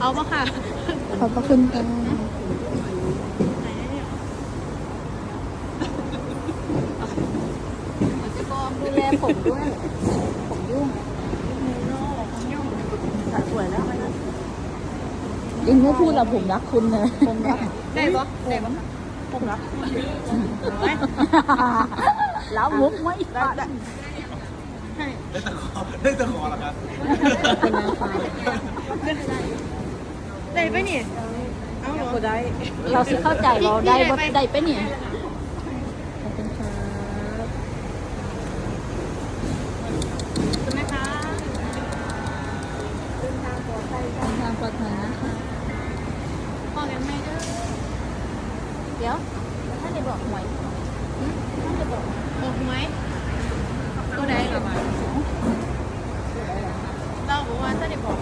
เอาปะค่ะ ขอบพระคุณค่ะจะกองดูแลผมด้วย ผมยุ่งสวยแล้วไหมนะอิงไม่พูดหรอกผมรักคุณนะผมรักได้ปะได้ปะผมรักไว้แล้วมุกไม่ได้ได้ให้ได้ตะขอได้ตะขอเหรอครับเป็นนางฟ้า ได้ปะนี่เอาเหรอได้ เราสิเข้าใจเราได้ว่าได้ปะเนี่ยขอบคุณครับคุณแม่คะเดินทางปลอดภัยนะคะพ่อกันไม่เด้อเดี๋ยวท่านได้บอกหวยท่านได้บอกบอกไหมตัวใดกับเราบอกว่าถ้าได้บอก